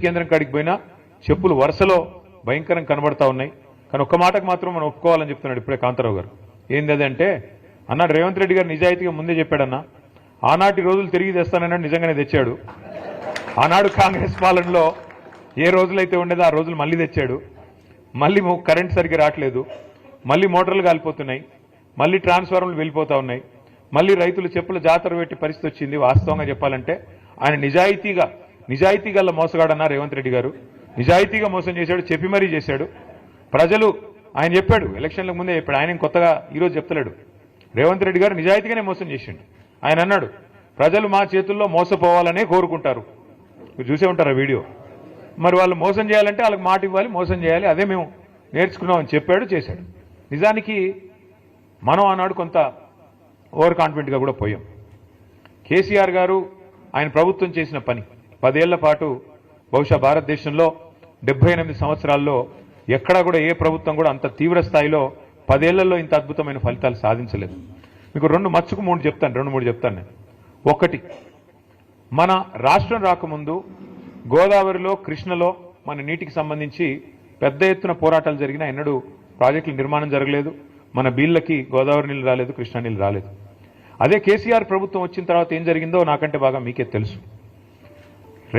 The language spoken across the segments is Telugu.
కేంద్రం కాడికి పోయినా చెప్పులు వరుసలో భయంకరం కనబడతా ఉన్నాయి. కానీ ఒక్క మాటకు మాత్రం మనం ఒప్పుకోవాలని చెప్తున్నాడు ఇప్పుడే కాంతారావు గారు. ఏంది అదంటే అన్నాడు రేవంత్ రెడ్డి గారు నిజాయితీగా ముందే చెప్పాడన్న ఆనాటి రోజులు తిరిగి తెస్తానన్నాడు నిజంగానే తెచ్చాడు. ఆనాడు కాంగ్రెస్ పాలనలో ఏ రోజులైతే ఉండేదో ఆ రోజులు మళ్ళీ తెచ్చాడు. మళ్ళీ కరెంట్ సరిగ్గా రావట్లేదు. మళ్ళీ మోటార్లు కాలిపోతున్నాయి. మళ్ళీ ట్రాన్స్ఫార్మర్లు వెళ్ళిపోతా ఉన్నాయి. మళ్ళీ రైతులు చెప్పుల జాతర పెట్టి పరిస్థితి వచ్చింది. వాస్తవంగా చెప్పాలంటే ఆయన నిజాయితీగా నిజాయితీ గల మోసగాడన్నారు రేవంత్ రెడ్డి గారు. నిజాయితీగా మోసం చేశాడు చెప్పి మరీ చేశాడు. ప్రజలు ఆయన చెప్పాడు ఎలక్షన్లకు ముందే చెప్పాడు. ఆయన కొత్తగా ఈరోజు చెప్తలేడు. రేవంత్ రెడ్డి గారు నిజాయితీగానే మోసం చేసిండు. ఆయన అన్నాడు ప్రజలు మా చేతుల్లో మోసపోవాలనే కోరుకుంటారు. చూసే ఉంటారు ఆ వీడియో? మరి వాళ్ళు మోసం చేయాలంటే వాళ్ళకి మాట ఇవ్వాలి మోసం చేయాలి. అదే మేము నేర్చుకున్నామని చెప్పాడు చేశాడు. నిజానికి మనం ఆనాడు కొంత ఓవర్ కాన్ఫిడెంట్గా కూడా పోయాం. కేసీఆర్ గారు ఆయన ప్రభుత్వం చేసిన పని. పదేళ్ళ పాటు బహుశా భారతదేశంలో డెబ్బై ఎనిమిది సంవత్సరాల్లో ఎక్కడా కూడా ఏ ప్రభుత్వం కూడా అంత తీవ్ర స్థాయిలో పదేళ్ళలో ఇంత అద్భుతమైన ఫలితాలు సాధించలేదు. మీకు రెండు మచ్చుకు మూడు చెప్తాను రెండు మూడు చెప్తాను నేను. ఒకటి మన రాష్ట్రం రాకముందు గోదావరిలో కృష్ణలో మన నీటికి సంబంధించి పెద్ద ఎత్తున పోరాటాలు జరిగినా ఎన్నడూ ప్రాజెక్టుల నిర్మాణం జరగలేదు. మన బీళ్ళకి గోదావరి నీళ్ళు రాలేదు కృష్ణా నీళ్ళు రాలేదు. అదే కేసీఆర్ ప్రభుత్వం వచ్చిన తర్వాత ఏం జరిగిందో నాకంటే బాగా మీకే తెలుసు.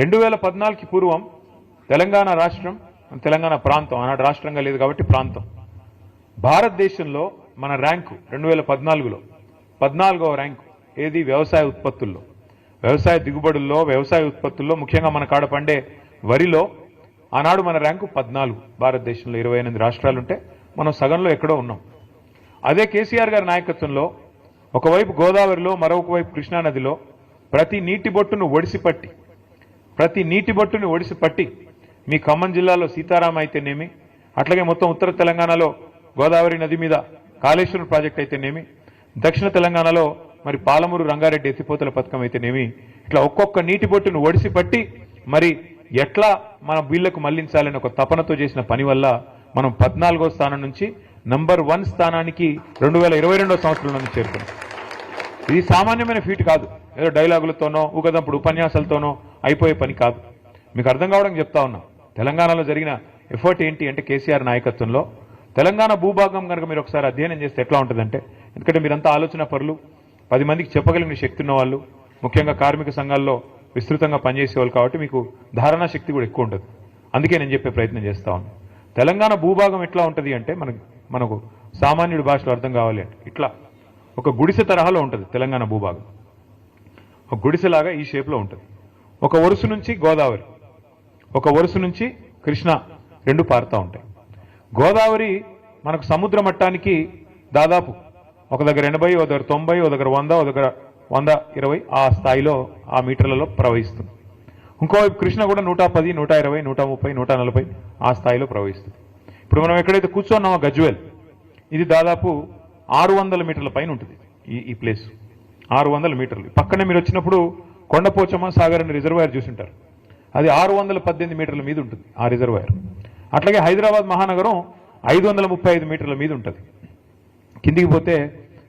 రెండు వేల పద్నాలుగుకి పూర్వం తెలంగాణ రాష్ట్రం తెలంగాణ ప్రాంతం ఆనాడు రాష్ట్రంగా లేదు కాబట్టి ప్రాంతం. భారతదేశంలో మన ర్యాంకు రెండు వేల పద్నాలుగులో పద్నాలుగవ ర్యాంకు ఏది? వ్యవసాయ ఉత్పత్తుల్లో. వ్యవసాయ దిగుబడుల్లో వ్యవసాయ ఉత్పత్తుల్లో ముఖ్యంగా మన కాడ పండే వరిలో ఆనాడు మన ర్యాంకు పద్నాలుగు. భారతదేశంలో ఇరవై ఎనిమిది రాష్ట్రాలుంటే మనం సగంలో ఎక్కడో ఉన్నాం. అదే కేసీఆర్ గారి నాయకత్వంలో ఒకవైపు గోదావరిలో మరొక వైపు కృష్ణానదిలో ప్రతి నీటి బొట్టును ఒడిసిపట్టి ప్రతి నీటి బొట్టుని ఒడిసి పట్టి మీ ఖమ్మం జిల్లాలో సీతారాం అయితేనేమి అట్లాగే మొత్తం ఉత్తర తెలంగాణలో గోదావరి నది మీద కాళేశ్వరం ప్రాజెక్ట్ అయితేనేమి దక్షిణ తెలంగాణలో మరి పాలమూరు రంగారెడ్డి ఎత్తిపోతల పథకం అయితేనేమి ఇట్లా ఒక్కొక్క నీటి బొట్టును ఒడిసి పట్టి మరి ఎట్లా మన వీళ్ళకు మళ్ళించాలని ఒక తపనతో చేసిన పని వల్ల మనం పద్నాలుగో స్థానం నుంచి నంబర్ వన్ స్థానానికి రెండు వేల ఇరవై రెండో సంవత్సరంలో నుంచి చేరుకున్నాం. ఇది సామాన్యమైన ఫీట్ కాదు. ఏదో డైలాగులతోనో ఊకదంపుడు ఉపన్యాసాలతోనో అయిపోయే పని కాదు. మీకు అర్థం కావడానికి చెప్తా ఉన్నా. తెలంగాణలో జరిగిన ఎఫర్ట్ ఏంటి అంటే కేసీఆర్ నాయకత్వంలో? తెలంగాణ భూభాగం కనుక మీరు ఒకసారి అధ్యయనం చేస్తే ఎట్లా ఉంటుందంటే ఎందుకంటే మీరంతా ఆలోచన పరులు పది మందికి చెప్పగలిగిన శక్తి ఉన్న వాళ్ళు ముఖ్యంగా కార్మిక సంఘాల్లో విస్తృతంగా పనిచేసేవాళ్ళు కాబట్టి మీకు ధారణా శక్తి కూడా ఎక్కువ ఉంటుంది. అందుకే నేను చెప్పే ప్రయత్నం చేస్తా ఉన్నాను తెలంగాణ భూభాగం ఎట్లా ఉంటుంది అంటే మనకు మనకు సామాన్యుడి భాషలో అర్థం కావాలి అంటే ఇట్లా. ఒక గుడిసె తరహాలో ఉంటుంది తెలంగాణ భూభాగం. ఒక గుడిసెలాగా ఈ షేప్లో ఉంటుంది. ఒక వరుస నుంచి గోదావరి ఒక వరుస నుంచి కృష్ణ రెండు పారుతూ ఉంటాయి. గోదావరి మనకు సముద్ర మట్టానికి దాదాపు ఒక దగ్గర ఎనభై ఒక దగ్గర తొంభై ఒక దగ్గర వంద ఒక దగ్గర వంద ఇరవై ఆ స్థాయిలో ఆ మీటర్లలో ప్రవహిస్తుంది. ఇంకోవైపు కృష్ణ కూడా నూట పది నూట ఇరవై నూట ముప్పై నూట నలభై ఆ స్థాయిలో ప్రవహిస్తుంది. ఇప్పుడు మనం ఎక్కడైతే కూర్చోన్నామో గజ్వెల్ ఇది దాదాపు ఆరు వందల మీటర్ల పైన ఉంటుంది ఈ ఈ ప్లేస్. ఆరు వందల మీటర్లు. పక్కనే మీరు వచ్చినప్పుడు కొండపోచమ్మ సాగర్ అని రిజర్వాయర్ చూసింటారు. అది ఆరు వందల పద్దెనిమిది మీటర్ల మీద ఉంటుంది ఆ రిజర్వాయర్. అట్లాగే హైదరాబాద్ మహానగరం ఐదు వందల ముప్పై ఐదు మీటర్ల మీద ఉంటుంది. కిందికి పోతే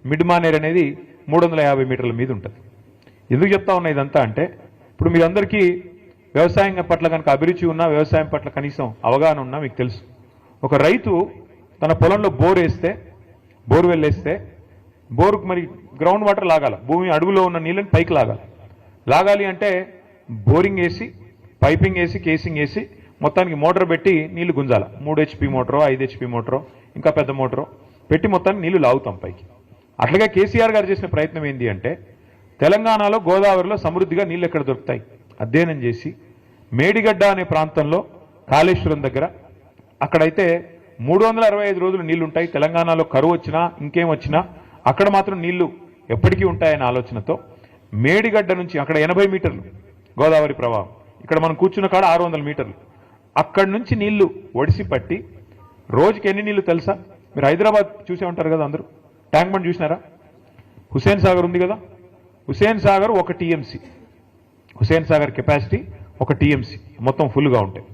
మిడ్మానేర్ అనేది మూడు వందల యాభై మీటర్ల మీద ఉంటుంది. ఎందుకు చెప్తా ఉన్నా ఇదంతా అంటే ఇప్పుడు మీరందరికీ వ్యవసాయం పట్ల కనుక అభిరుచి ఉన్నా వ్యవసాయం పట్ల కనీసం అవగాహన ఉన్నా మీకు తెలుసు. ఒక రైతు తన పొలంలో బోర్ వేస్తే బోర్ వేస్తే బోరుకు మరి గ్రౌండ్ వాటర్ లాగాల భూమి అడుగులో ఉన్న నీళ్ళని పైకి లాగాలి. లాగాలి అంటే బోరింగ్ వేసి పైపింగ్ వేసి కేసింగ్ వేసి మొత్తానికి మోటార్ పెట్టి నీళ్ళు గుంజాల. మూడు హెచ్పి మోటారో ఐదు హెచ్పి మోటారో ఇంకా పెద్ద మోటారో పెట్టి మొత్తానికి నీళ్ళు లాగుతాం పైకి. అట్లాగే కేసీఆర్ గారు చేసిన ప్రయత్నం ఏంటి అంటే తెలంగాణలో గోదావరిలో సమృద్ధిగా నీళ్ళు ఎక్కడ దొరుకుతాయి? అధ్యయనం చేసి మేడిగడ్డ అనే ప్రాంతంలో కాళేశ్వరం దగ్గర అక్కడైతే మూడు వందల అరవై ఐదు రోజులు నీళ్ళు ఉంటాయి తెలంగాణలో కరువు వచ్చినా ఇంకేం వచ్చినా అక్కడ మాత్రం నీళ్ళు ఎప్పటికీ ఉంటాయనే ఆలోచనతో మేడిగడ్డ నుంచి అక్కడ ఎనభై మీటర్లు గోదావరి ప్రవాహం. ఇక్కడ మనం కూర్చున్న కాడ ఆరు వందల మీటర్లు. అక్కడి నుంచి నీళ్ళు ఒడిసి పట్టి రోజుకి ఎన్ని నీళ్ళు తెలుసా? మీరు హైదరాబాద్ చూసే ఉంటారు కదా అందరూ. ట్యాంక్ బండ్ చూసినారా? హుసేన్ సాగర్ ఉంది కదా? హుసేన్ సాగర్ ఒక టీఎంసీ. హుసేన్ సాగర్ కెపాసిటీ ఒక టీఎంసీ. మొత్తం ఫుల్గా ఉంటాయి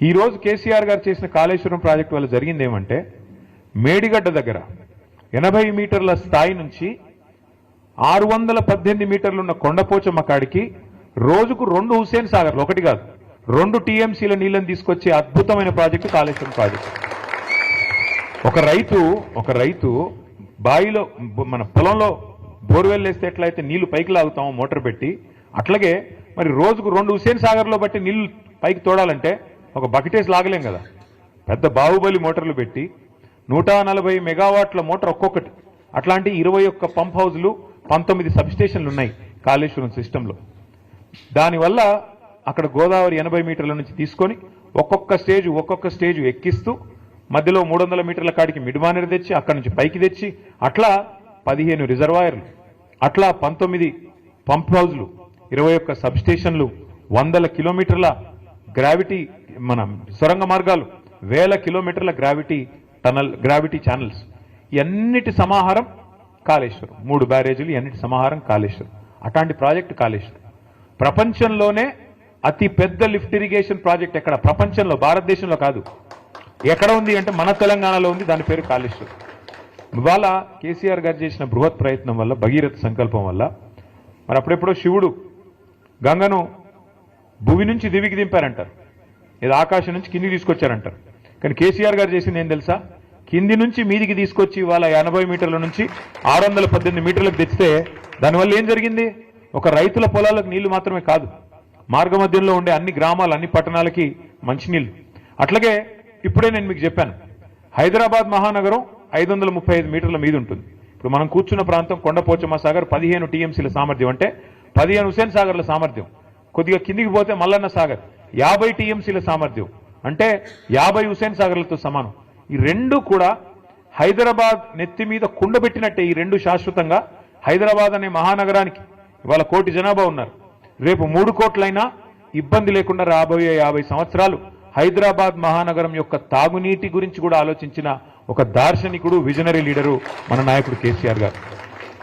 ఈరోజు కేసీఆర్ గారు చేసిన కాళేశ్వరం ప్రాజెక్టు వల్ల జరిగింది ఏమంటే మేడిగడ్డ దగ్గర ఎనభై మీటర్ల స్థాయి నుంచి ఆరు వందల పద్దెనిమిది మీటర్లు ఉన్న కొండపోచమ్మ కాడికి రోజుకు రెండు హుసేన్ సాగర్లు ఒకటి కాదు రెండు టీఎంసీల నీళ్ళని తీసుకొచ్చే అద్భుతమైన ప్రాజెక్టు కాళేశ్వరం ప్రాజెక్టు. ఒక రైతు ఒక రైతు బావిలో మన పొలంలో బోర్వెల్ వేస్తే ఎట్లయితే నీళ్ళు పైకి లాగుతామో మోటార్ పెట్టి అట్లాగే మరి రోజుకు రెండు హుసేన్ సాగర్లో బట్టి నీళ్ళు పైకి తోడాలంటే ఒక బకెటేసి లాగలేం కదా. పెద్ద బాహుబలి మోటార్లు పెట్టి నూట నలభై మెగావాట్ల మోటార్ ఒక్కొక్కటి. అట్లాంటి ఇరవై ఒక్క పంప్ హౌజ్లు పంతొమ్మిది సబ్స్టేషన్లు ఉన్నాయి కాళేశ్వరం సిస్టంలో దానివల్ల అక్కడ గోదావరి ఎనభై మీటర్ల నుంచి తీసుకొని ఒక్కొక్క స్టేజ్ ఒక్కొక్క స్టేజ్ ఎక్కిస్తూ మధ్యలో మూడు వందల మీటర్ల కాడికి మిడ్మానేరు తెచ్చి అక్కడి నుంచి పైకి తెచ్చి అట్లా పదిహేను రిజర్వాయర్లు అట్లా పంతొమ్మిది పంప్ హౌజ్లు ఇరవై ఒక్క సబ్స్టేషన్లు వందల కిలోమీటర్ల గ్రావిటీ మన సొరంగ మార్గాలు వేల కిలోమీటర్ల గ్రావిటీ టనల్ గ్రావిటీ ఛానల్స్ ఇవన్నిటి సమాహారం కాళేశ్వరం. మూడు బ్యారేజీలు ఇవన్నిటి సమాహారం? కాళేశ్వరం. అట్లాంటి ప్రాజెక్ట్ కాళేశ్వరం. ప్రపంచంలోనే అతి పెద్ద లిఫ్ట్ ఇరిగేషన్ ప్రాజెక్ట్ ఎక్కడ? ప్రపంచంలో భారతదేశంలో కాదు. ఎక్కడ ఉంది అంటే మన తెలంగాణలో ఉంది. దాని పేరు కాళేశ్వరం. ఇవాళ కేసీఆర్ గారు చేసిన బృహత్ ప్రయత్నం వల్ల భగీరథ సంకల్పం వల్ల మరి అప్పుడెప్పుడో శివుడు గంగను భూమి నుంచి దివికి దింపారంటారు. ఇది ఆకాశం నుంచి కిందికి తీసుకొచ్చారంటారు. కానీ కేసీఆర్ గారు చేసింది ఏం తెలుసా? కింది నుంచి మీదికి తీసుకొచ్చి వాళ్ళ ఎనభై మీటర్ల నుంచి ఆరు వందల పద్దెనిమిది మీటర్లకు తెచ్చితే దానివల్ల ఏం జరిగింది? ఒక రైతుల పొలాలకు నీళ్ళు మాత్రమే కాదు. మార్గ మధ్యంలో ఉండే అన్ని గ్రామాలు అన్ని పట్టణాలకి మంచినీళ్ళు. అట్లాగే ఇప్పుడే నేను మీకు చెప్పాను. హైదరాబాద్ మహానగరం ఐదు వందల ముప్పై ఐదు మీటర్ల మీద ఉంటుంది ఇప్పుడు మనం కూర్చున్న ప్రాంతం కొండపోచమ్మ సాగర్ పదిహేను టీఎంసీల సామర్థ్యం అంటే పదిహేను హుసేన్ సాగర్ల సామర్థ్యం. కొద్దిగా కిందికి పోతే మల్లన్న సాగర్ యాభై టీఎంసీల సామర్థ్యం అంటే యాభై హుసేన్ సాగర్లతో సమానం. ఈ రెండు కూడా హైదరాబాద్ నెత్తి మీద కుండబెట్టినట్టే ఈ రెండు శాశ్వతంగా. హైదరాబాద్ అనే మహానగరానికి ఇవాళ కోటి జనాభా ఉన్నారు. రేపు మూడు కోట్లైనా ఇబ్బంది లేకుండా రాబోయే యాభై సంవత్సరాలు హైదరాబాద్ మహానగరం యొక్క తాగునీటి గురించి కూడా ఆలోచించిన ఒక దార్శనికుడు విజనరీ లీడరు మన నాయకుడు కేసీఆర్ గారు.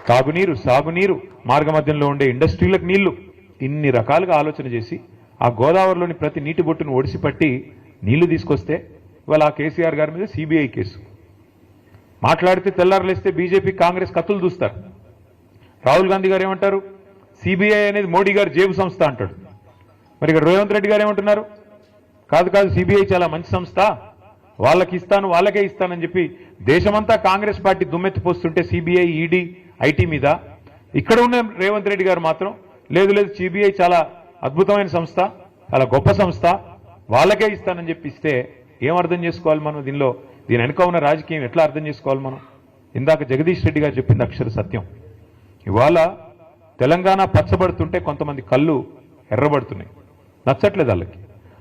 తాగునీరు సాగునీరు మార్గమధ్యంలో ఉండే ఇండస్ట్రీలకు నీళ్ళు ఇన్ని రకాలుగా ఆలోచన చేసి ఆ గోదావరిలోని ప్రతి నీటి బొట్టును ఒడిసిపట్టి నీళ్ళు తీసుకొస్తే ఇవాళ ఆ కేసీఆర్ గారి మీద సిబిఐ కేసు. మాట్లాడితే తెల్లారులేస్తే బీజేపీ కాంగ్రెస్ కత్తులు చూస్తారు రాహుల్ గాంధీ గారు ఏమంటారు? సిబిఐ అనేది మోడీ గారు జేబు సంస్థ అంటాడు. మరి ఇక్కడ రేవంత్ రెడ్డి గారు ఏమంటున్నారు? కాదు కాదు సిబిఐ చాలా మంచి సంస్థ. వాళ్ళకి ఇస్తాను వాళ్ళకే ఇస్తానని చెప్పి దేశమంతా కాంగ్రెస్ పార్టీ దుమ్మెత్తిపోస్తుంటే సిబిఐ ఈడీ ఐటీ మీద. ఇక్కడ ఉన్న రేవంత్ రెడ్డి గారు మాత్రం లేదు లేదు సిబిఐ చాలా అద్భుతమైన సంస్థ చాలా గొప్ప సంస్థ. వాళ్ళకే ఇస్తానని చెప్పిస్తే ఏం అర్థం చేసుకోవాలి మనం దీనిలో? దీని వెనుక ఉన్న రాజకీయం ఎట్లా అర్థం చేసుకోవాలి మనం? ఇందాక జగదీష్ రెడ్డి గారు చెప్పింది అక్షర సత్యం. ఇవాళ తెలంగాణ పచ్చబడుతుంటే కొంతమంది కళ్ళు ఎర్రబడుతున్నాయి. నచ్చట్లేదు వాళ్ళకి.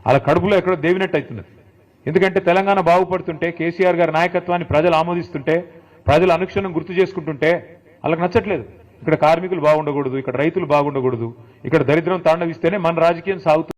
వాళ్ళ కడుపులో ఎక్కడో దేవినట్టు అవుతున్నది. ఎందుకంటే తెలంగాణ బాగుపడుతుంటే కేసీఆర్ గారి నాయకత్వాన్ని ప్రజలు ఆమోదిస్తుంటే ప్రజలు అనుక్షణం గుర్తు చేసుకుంటుంటే వాళ్ళకి నచ్చట్లేదు. ఇక్కడ కార్మికులు బాగుండకూడదు ఇక్కడ రైతులు బాగుండకూడదు ఇక్కడ దరిద్రం తాండవిస్తేనే మన రాజకీయం సాగుతుంది.